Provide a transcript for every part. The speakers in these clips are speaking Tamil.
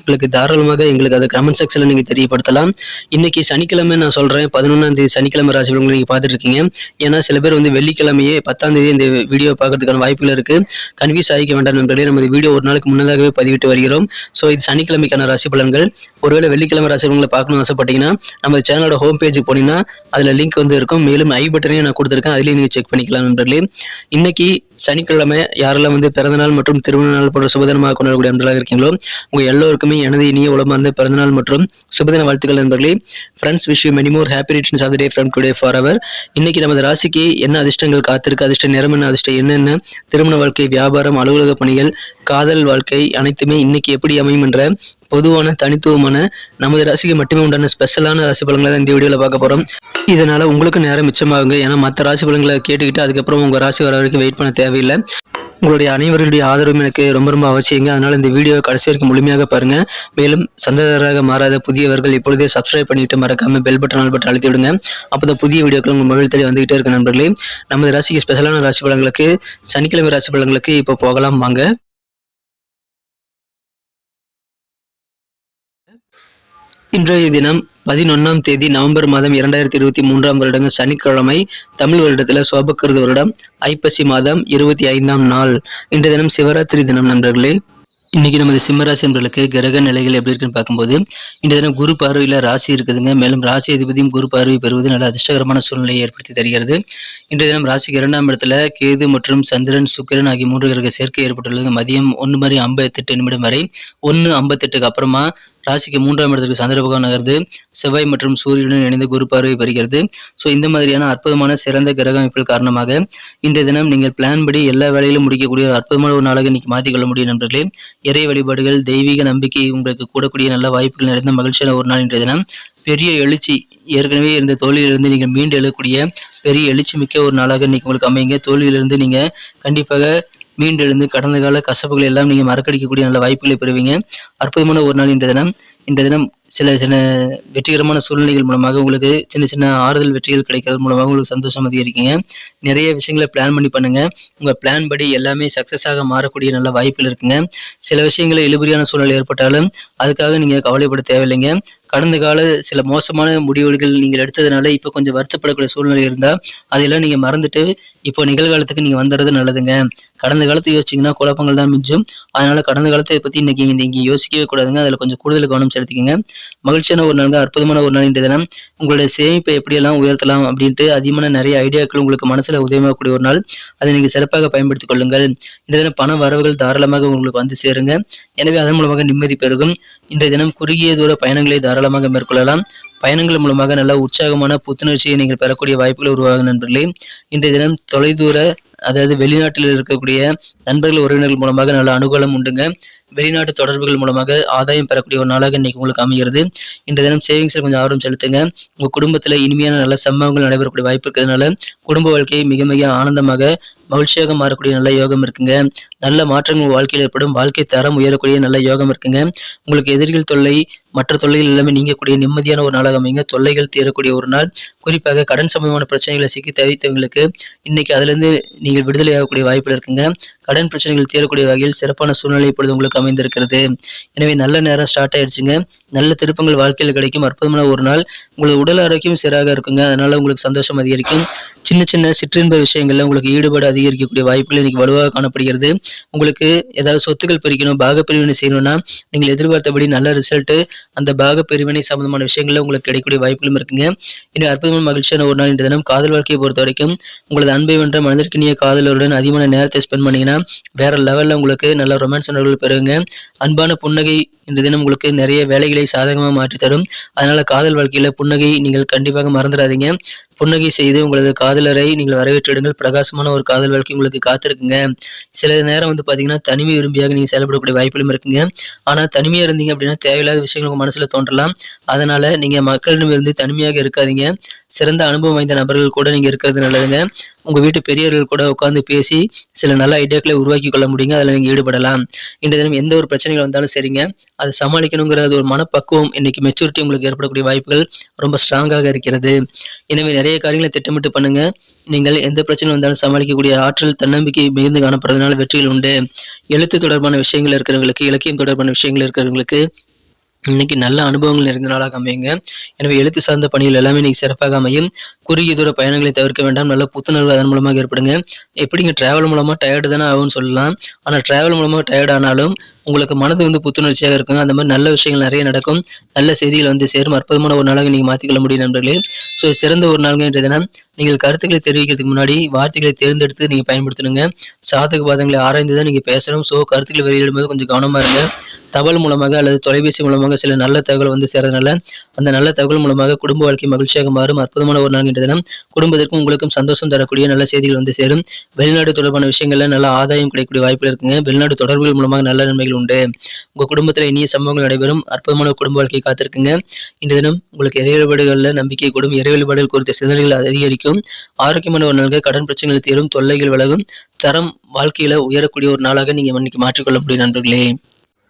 உங்களுக்கு தாராளமாக எங்களுக்கு அதை கமெண்ட் செக்ஷனில் நீங்கள் தெரியப்படுத்தலாம். இன்னைக்கு சனிக்கிழமை நான் சொல்கிறேன் பதினொன்றாம் தேதி சனிக்கிழமை ராசி பலன்களை நீங்கள் பார்த்துட்டு இருக்கீங்க ஏன்னா சில பேர் வந்து வெள்ளிக்கிழமையே பத்தாம் தேதி இந்த வீடியோ பார்க்கறதுக்கான வாய்ப்புகள் இருக்குது கன்ஃபியூஸ் ஆகிக்க வேண்டாம் நண்பர்களே நம்ம வீடியோ ஒரு நாளுக்கு முன்னதாகவே பதிவிட்டு வருகிறோம். ஸோ இது சனிக்கிழமைக்கான ராசி பலன்கள். ஒருவேளை வெள்ளிக்கிழமை ராசி பலன்களை பார்க்கணும்னு ஆசைப்பட்டீங்கன்னா நம்ம சேனலோட ஹோம் பேஜுக்கு போனீங்கன்னா அதில் லிங்க் வந்து இருக்கும். மேலும் ஐ பட்டனையும் நான் கொடுத்துருக்கேன். அதுலேயும் நீங்கள் செக் பண்ணிக்கலாம் நண்பர்களே. இன்னைக்கு சனிக்கிழமை யாரெல்லாம் வந்து பிறந்தநாள் மற்றும் திருமண நாள் போன்ற சுபதினமாக கொண்டாடக்கூடிய நண்பர்களாக இருக்கீங்களோ உங்கள் எல்லோருக்குமே எனது இனிய உலமார்ந்த பிறந்தநாள் மற்றும் சுபதின வாழ்த்துக்கள் நண்பர்களே. Friends wish you many more happy returns of day from today for அவர் இன்னைக்கு நமது ராசிக்கு என்ன அதிர்ஷ்டங்கள் காத்திருக்கு? அதிர்ஷ்ட நிறம் என்ன? அதிர்ஷ்டம் என்னென்ன திருமண வாழ்க்கை வியாபாரம் அலுவலக பணிகள் காதல் வாழ்க்கை அனைத்துமே இன்னைக்கு எப்படி அமையும் என்ற பொதுவான தனித்துவமான நமது ராசிக்கு மட்டுமே உண்டான ஸ்பெஷலான ராசி பலன்களை தான் இந்த வீடியோவில் பார்க்க போகிறோம் இதனால் உங்களுக்கு நேரம் மிச்சமாகுங்க. ஏன்னா மற்ற ராசி பலன்களை கேட்டுக்கிட்டு அதுக்கப்புறம் உங்கள் ராசி வர வரைக்கும் வெயிட் பண்ண தேவையில்லை. உங்களுடைய அனைவருடைய ஆதரவும் எனக்கு ரொம்ப ரொம்ப அவசியங்க. அதனால் இந்த வீடியோவை கடைசி வரைக்கும் முழுமையாக பாருங்கள் மேலும் சந்ததராக மாறாத புதியவர்கள் இப்பொழுதே சப்ஸ்கிரைப் பண்ணிட்டு மறக்காமல் பெல் பட்டன் ஆல் பட்டன் அழுத்தி விடுங்க அப்போ புதிய வீடியோக்கள் உங்கள் மொபைல் தேடி வந்துகிட்டே இருக்க நண்பர்களே. நமது ராசிக்கு ஸ்பெஷலான ராசி பலன்களுக்கு சனிக்கிழமை ராசி பலன்களுக்கு இப்போ போகலாம். வாங்க. இன்றைய தினம் பதினொன்னாம் தேதி நவம்பர் மாதம் இரண்டாயிரத்தி இருபத்தி மூன்றாம் வருடங்க சனிக்கிழமை தமிழ் வருடத்தில் சோபக்கிருது வருடம் ஐப்பசி மாதம் இருபத்தி ஐந்தாம் நாள். இன்றைய தினம் சிவராத்திரி தினம் நண்பர்களே. இன்னைக்கு நமது சிம்மராசி நண்பர்களுக்கு கிரக நிலைகள் எப்படி இருக்குன்னு பார்க்கும்போது இந்த தினம் குரு பார்வையில் ராசி இருக்குதுங்க. மேலும் ராசி அதிபதியும் குரு பார்வை பெறுவது நல்ல அதிர்ஷ்டகரமான சூழ்நிலையை ஏற்படுத்தி தருகிறது. இன்றைய தினம் ராசிக்கு இரண்டாம் இடத்துல கேது மற்றும் சந்திரன் சுக்கிரன் ஆகிய மூன்று கிரக சேர்க்கை ஏற்பட்டுள்ளது மதியம் ஒன்று மணி ஐம்பத்தெட்டு நிமிடம் வரை ஒன்று ஐம்பத்தெட்டுக்கு அப்புறமா ராசிக்கு மூன்றாம் இடத்திற்கு சந்திர பகவான் நகர்ந்து செவ்வாய் மற்றும் சூரியனுடன் இணைந்து குரு பார்வை பெறுகிறது. ஸோ இந்த மாதிரியான அற்புதமான சிறந்த கிரக அமைப்புகள் காரணமாக இன்றைய தினம் நீங்கள் பிளான் படி எல்லா வேலையிலும் முடிக்கக்கூடிய ஒரு அற்புதமான ஒரு நாளாக இன்னைக்கு மாற்றிக்கொள்ள முடியும் நண்பர்களே. இறை வழிபாடுகள் தெய்வீக நம்பிக்கை உங்களுக்கு கூடக்கூடிய நல்ல வாய்ப்புகள் நிறைந்த மகிழ்ச்சியான ஒரு நாள் இன்றைய தினம். பெரிய எழுச்சி ஏற்கனவே இருந்த தோல்வியிலிருந்து நீங்கள் மீண்டு எழக்கூடிய பெரிய எழுச்சி மிக்க ஒரு நாளாக இன்னைக்கு உங்களுக்கு அமைங்க தோல்வியிலிருந்து நீங்கள் கண்டிப்பாக மீண்டெழுந்து கடந்த கால கசப்புகளை எல்லாம் நீங்கள் மறக்கடிக்கக்கூடிய நல்ல வாய்ப்புகளை பெறுவீங்க. அற்புதமான ஒரு நாள் இன்றைய தினம். இந்த தினம் சில சில வெற்றிகரமான சூழ்நிலைகள் மூலமாக உங்களுக்கு சின்ன சின்ன ஆறுதல் வெற்றிகள் கிடைக்கிறது மூலமாக உங்களுக்கு சந்தோஷம் அதிகரிக்கீங்க. நிறைய விஷயங்களை பிளான் பண்ணி பண்ணுங்க. உங்கள் பிளான் படி எல்லாமே சக்ஸஸாக மாறக்கூடிய நல்ல வாய்ப்புகள் இருக்குங்க. சில விஷயங்களில் இழுபறியான சூழ்நிலை ஏற்பட்டாலும் அதுக்காக நீங்கள் கவலைப்பட தேவையில்லைங்க. கடந்த கால சில மோசமான முடிவுகள் நீங்கள் எடுத்ததுனால இப்போ கொஞ்சம் வருத்தப்படக்கூடிய சூழ்நிலை இருந்தால் அதையெல்லாம் நீங்கள் மறந்துட்டு இப்போ நிகழ்காலத்துக்கு நீங்கள் வந்துடுறது நல்லதுங்க. கடந்த காலத்தை யோசிச்சிங்கன்னா குழப்பங்கள் தான் மிஞ்சும். அதனால் கடந்த காலத்தை பற்றி இன்றைக்கி நீங்கள் யோசிக்கவே கூடாதுங்க. அதில் கொஞ்சம் கூடுதல் கவனம் செலுத்திக்கங்க. மகிழ்ச்சியான ஒரு நாள் அற்புதமான ஒரு நாள் இன்றைய தினம். உங்களுடைய சேமிப்பை எப்படியெல்லாம் உயர்த்தலாம் அப்படின்ட்டு அதிகமான நிறைய ஐடியாக்கள் உங்களுக்கு மனசில் உதயமாகக்கூடிய ஒரு நாள். அதை நீங்கள் சிறப்பாக பயன்படுத்திக் கொள்ளுங்கள். இன்றைய தினம் பண வரவுகள் தாராளமாக உங்களுக்கு வந்து சேருங்க. எனவே அதன் மூலமாக நிம்மதி பெருகும். இன்றைய தினம் குறுகிய தூர பயணங்களை தாராளமாக மேற்கொள்ளலாம். பயணங்கள் மூலமாக நல்ல உற்சாகமான புத்துணர்ச்சியை நீங்கள் பெறக்கூடிய வாய்ப்புகள் உருவாகும் நண்பர்களே. இன்றைய தினம் தொலைதூர அதாவது வெளிநாட்டில் இருக்கக்கூடிய நண்பர்கள் உறவினர்கள் மூலமாக நல்ல அனுகூலம் உண்டுங்க. வெளிநாட்டு தொடர்புகள் மூலமாக ஆதாயம் பெறக்கூடிய ஒரு நாளாக இன்னைக்கு உங்களுக்கு அமைகிறது. இன்றைய தினம் சேவிங்ஸில் கொஞ்சம் ஆர்வம் செலுத்துங்க. உங்கள் குடும்பத்தில் இனிமையான நல்ல சம்பவங்கள் நடைபெறக்கூடிய வாய்ப்பு இருக்கிறதுனால குடும்ப வாழ்க்கையை மிக மிக ஆனந்தமாக மகிழ்ச்சியாக மாறக்கூடிய நல்ல யோகம் இருக்குங்க. நல்ல மாற்றங்கள் வாழ்க்கையில் ஏற்படும். வாழ்க்கை தரம் உயரக்கூடிய நல்ல யோகம் இருக்குங்க. உங்களுக்கு எதிரிகள் தொல்லை மற்ற தொல்லைகள் எல்லாமே நீங்கக்கூடிய நிம்மதியான ஒரு நாளாக அமைங்க தொல்லைகள் தீரக்கூடிய ஒரு நாள். குறிப்பாக கடன் சம்பந்தமான பிரச்சனைகளை சிக்கி தவித்தவங்களுக்கு இன்னைக்கு அதுலேருந்து நீங்கள் விடுதலை ஆகக்கூடிய வாய்ப்பில் இருக்குங்க. கடன் பிரச்சனைகள் தீரக்கூடிய வகையில் சிறப்பான சூழ்நிலை இப்பொழுது உங்களுக்கு அமைந்திருக்கிறது. எனவே நல்ல நேரம் ஸ்டார்ட் ஆயிடுச்சுங்க. நல்ல திருப்பங்கள் வாழ்க்கையில் கிடைக்கும். அற்புதமான ஒரு நாள். உங்களுக்கு உடல் ஆரோக்கியம் சீராக இருக்குங்க. அதனால உங்களுக்கு சந்தோஷம் அதிகரிக்கும். சின்ன சின்ன சிற்றின்ப விஷயங்கள்ல உங்களுக்கு ஈடுபாடு அதிகரிக்கக்கூடிய வாய்ப்புகள் இன்னைக்கு வலுவாக காணப்படுகிறது. உங்களுக்கு ஏதாவது சொத்துக்கள் பிரிக்கணும் பாக பிரிவினை செய்யணும்னா நீங்கள் எதிர்பார்த்தபடி நல்ல ரிசல்ட் அந்த பாக பிரிவினை சம்பந்தமான விஷயங்கள்ல உங்களுக்கு கிடைக்கக்கூடிய வாய்ப்புகளும் இருக்குங்க. இன்னும் அற்புதமான மகிழ்ச்சியான ஒரு நாள் இந்த தினம். காதல் வாழ்க்கையை பொறுத்த வரைக்கும் உங்களது அன்பை வென்ற மனதிற்கினிய காதலருடன் அதிகமான நேரத்தை ஸ்பெண்ட் பண்ணீங்கன்னா வேற லெவல்ல உங்களுக்கு நல்ல ரொமான்ஸ் உணர்வுகள் பெறுங்க. அன்பான புன்னகை இந்த தினம் உங்களுக்கு நிறைய வேலைகளை சாதகமாக மாற்றி தரும் அதனால காதல் வாழ்க்கையில புன்னகை நீங்கள் கண்டிப்பாக மறந்துடாதீங்க. புன்னகை செய்து உங்களது காதலரை நீங்கள் வரவேற்றிடுங்கள். பிரகாசமான ஒரு காதல் வாழ்க்கை உங்களுக்கு காத்திருக்குங்க. சில நேரம் வந்து பார்த்தீங்கன்னா தனிமை விரும்பியாக நீங்கள் செயல்படக்கூடிய வாய்ப்புகளும் இருக்குங்க. ஆனால் தனிமையாக இருந்தீங்க அப்படின்னா தேவையில்லாத விஷயங்கள் உங்கள் மனசில் தோன்றலாம். அதனால் நீங்கள் மக்களிடமிருந்து தனிமையாக இருக்காதீங்க. சிறந்த அனுபவம் வாய்ந்த நபர்கள் கூட நீங்கள் இருக்கிறது நல்லதுங்க. உங்கள் வீட்டு பெரியவர்கள் கூட உட்காந்து பேசி சில நல்ல ஐடியாக்களை உருவாக்கி கொள்ள முடியுங்க. அதில் நீங்கள் ஈடுபடலாம். இந்த தினம் எந்த ஒரு பிரச்சனைகள் வந்தாலும் சரிங்க. அதை சமாளிக்கணுங்கிறது ஒரு மனப்பக்குவம். இன்னைக்கு மெச்சூரிட்டி உங்களுக்கு ஏற்படக்கூடிய வாய்ப்புகள் ரொம்ப ஸ்ட்ராங்காக இருக்கிறது. எனவே நிறைய காரியங்களை திட்டமிட்டு பண்ணுங்க. நீங்கள் எந்த பிரச்சனை வந்தாலும் சமாளிக்கக்கூடிய ஆற்றல் தன்னம்பிக்கை மிகுந்து காணப்படுறதுனால வெற்றிகள் உண்டு. எழுத்து தொடர்பான விஷயங்கள் இருக்கிறவங்களுக்கு இலக்கியம் தொடர்பான விஷயங்கள் இருக்கிறவங்களுக்கு இன்னைக்கு நல்ல அனுபவங்கள் நிறைந்த நாளாக அமையுங்க. எனவே எழுத்து சார்ந்த பணிகள் எல்லாமே இன்னைக்கு சிறப்பாக அமையும். குறுகிய தூர பயணங்களை தவிர்க்க வேண்டாம். நல்ல புத்துணர்வு அதன் மூலமாக ஏற்படுங்க. எப்படிங்க டிராவல் மூலமாக டயர்டு தானே ஆகும்னு சொல்லலாம். ஆனால் டிராவல் மூலமாக டயர்ட் ஆனாலும் உங்களுக்கு மனது வந்து புத்துணர்ச்சியாக இருக்கும் அந்த மாதிரி நல்ல விஷயங்கள் நிறைய நடக்கும். நல்ல செய்திகள் வந்து சேரும். அற்புதமான ஒரு நாளாக நீங்கள் மாற்றிக்கொள்ள முடியும் நண்பர்களே. ஸோ சிறந்த ஒரு நாளுங்க தினம். நீங்கள் கருத்துக்களை தெரிவிக்கிறதுக்கு முன்னாடி வார்த்தைகளை தேர்ந்தெடுத்து நீங்கள் பயன்படுத்தணுங்க. சாதக பாதங்களை ஆராய்ந்து தான் நீங்கள் பேசணும். ஸோ கருத்துக்களை வெளியிடும்போது கொஞ்சம் கவனமாக இருங்க. தபால் மூலமாக அல்லது தொலைபேசி மூலமாக சில நல்ல தகவல் வந்து சேரதுனால அந்த நல்ல தகவல் மூலமாக குடும்ப வாழ்க்கை மகிழ்ச்சியாக மாறும். அற்புதமான ஒரு நாள் தினம் குடும்பத்திற்கும் உங்களுக்கும் சந்தோஷம் தரக்கூடிய நல்ல செய்திகள் வந்து சேரும். வெளிநாடு தொடர்பான விஷயங்கள்ல நல்ல ஆதாயம் கிடைக்கக்கூடிய வாய்ப்புகள் இருக்குங்க. வெளிநாடு தொடர்புகள் மூலமாக நல்ல நன்மைகள் உண்டு. உங்க குடும்பத்துல இனிய சம்பவங்கள் நடைபெறும். அற்புதமான குடும்ப வாழ்க்கை காத்திருக்குங்க. இந்த தினம் உங்களுக்கு இறை வழிபாடுகளில் நம்பிக்கை கூடும். இறை வழிபாடுகள் குறித்த சிந்தனைகள் அதிகரிக்கும். ஆரோக்கியமான ஒரு நாளுக்கு கடன் பிரச்சனைகள் தீரும். தொல்லைகள் விலகும். தரம் வாழ்க்கையில உயரக்கூடிய ஒரு நாளாக நீங்க இன்னைக்கு மாற்றிக்கொள்ள முடியும் நண்பர்களே.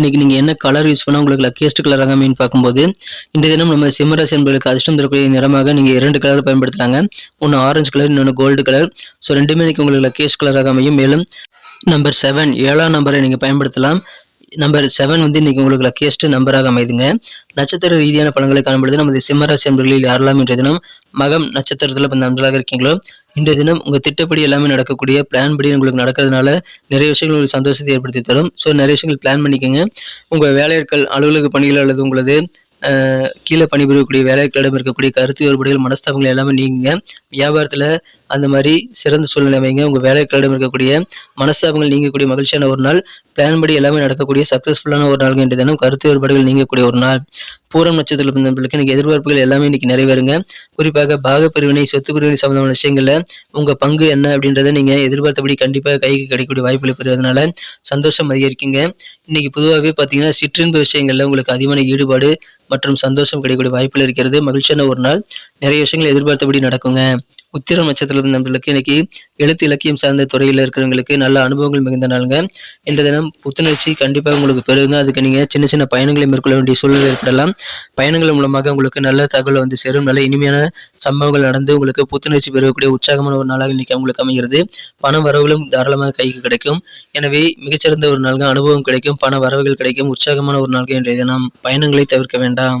இன்னைக்கு நீங்கள் என்ன கலர் யூஸ் பண்ணால் உங்களுக்கு லக்கியஸ்ட் கலராக மீன் பார்க்கும்போது இந்த தினம் நம்ம சிம்மராசி என்பதற்கு அதிர்ஷ்டம் தரக்கூடிய நிறமாக நீங்கள் இரண்டு கலர் பயன்படுத்துகிறாங்க ஒன்று ஆரஞ்சு கலர் இன்னொன்று கோல்டு கலர் ஸோ ரெண்டுமே இன்னைக்கு உங்களுக்கு லக்கியஸ்ட் கலராக அமையும். மேலும் நம்பர் செவன் ஏழாம் நம்பரை நீங்கள் பயன்படுத்தலாம். நம்பர் செவன் வந்து இன்னைக்கு உங்களுக்கு லக்கியஸ்ட் நம்பராக அமைதுங்க. நட்சத்திர ரீதியான பலன்களை காணும்பொழுது நமது சிம்மராசி என்பர்களில் யாரெல்லாம் இன்றைய தினம் மகம் நட்சத்திரத்தில் இப்போ நன்றாக இருக்கீங்களோ இன்றைய தினம் உங்கள் திட்டப்படி எல்லாமே நடக்கக்கூடிய பிளான் படி உங்களுக்கு நடக்கிறதுனால நிறைய விஷயங்கள் உங்களுக்கு சந்தோஷத்தை ஏற்படுத்தி தரும். ஸோ நிறைய விஷயங்கள் பிளான் பண்ணிக்கோங்க. உங்கள் வேலையாட்கள் அலுவலக பணிகள் அல்லது உங்களது கீழே பணிபுரியக்கூடிய வேலைகளிடம் இருக்கக்கூடிய கருத்து வேறுபாடுகள் மனஸ்தாபங்கள் எல்லாமே நீங்க வியாபாரத்தில் அந்த மாதிரி சிறந்த சூழ்நிலை வைங்க உங்கள் வேலைகளிடம் இருக்கக்கூடிய மனஸ்தாபங்கள் நீங்கக்கூடிய மகிழ்ச்சியான ஒரு நாள். பிளான் படி எல்லாமே நடக்கக்கூடிய சக்ஸஸ்ஃபுல்லான ஒரு நாள் என்ற தினம் கருத்து வேறுபாடுகள் நீங்கக்கூடிய ஒரு நாள். பூரம் நட்சத்திர பிறந்தவர்களுக்கு இன்னைக்கு எதிர்பார்ப்புகள் எல்லாமே இன்னைக்கு நிறைவேறுங்க. குறிப்பாக பாக பிரிவினை சொத்து பிரிவினை சம்பந்தமான விஷயங்கள்ல உங்க பங்கு என்ன அப்படின்றத நீங்க எதிர்பார்த்தபடி கண்டிப்பாக கைக்கு கிடைக்கக்கூடிய வாய்ப்புகளை பெறுவதனால சந்தோஷம் அதிகரிக்குங்க. இன்னைக்கு பொதுவாகவே பார்த்தீங்கன்னா சிற்றின்ப விஷயங்கள்ல உங்களுக்கு அதிகமான ஈடுபாடு மற்றும் சந்தோஷம் கிடைக்கக்கூடிய வாய்ப்புகள் இருக்கிறது. மகிழ்ச்சியான ஒரு நாள். நிறைய விஷயங்கள் எதிர்பார்த்தபடி நடக்குங்க. உத்திர நட்சத்திரம் நண்பர்களுக்கு இன்னைக்கு எழுத்து இலக்கியம் சார்ந்த துறையில் இருக்கிறவங்களுக்கு நல்ல அனுபவங்கள் மிகுந்த நாளுங்க. இன்ற தினம் புத்துணர்ச்சி கண்டிப்பாக உங்களுக்கு பெறுங்க அதுக்கு நீங்கள் சின்ன சின்ன பயணங்களை மேற்கொள்ள வேண்டிய சூழ்நிலை ஏற்படலாம். பயணங்கள் மூலமாக உங்களுக்கு நல்ல தகவல் வந்து சேரும். நல்ல இனிமையான சம்பவங்கள் நடந்து உங்களுக்கு புத்துணர்ச்சி பெறக்கூடிய உற்சாகமான ஒரு நாளாக இன்னைக்கு உங்களுக்கு அமைகிறது. பண வரவுகளும் தாராளமாக கைக்கு கிடைக்கும். எனவே மிகச்சிறந்த ஒரு நாள்கள் அனுபவம் கிடைக்கும். பண வரவுகள் கிடைக்கும். உற்சாகமான ஒரு நாள்கள் இன்றைய தினம். பயணங்களை தவிர்க்க வேண்டாம்.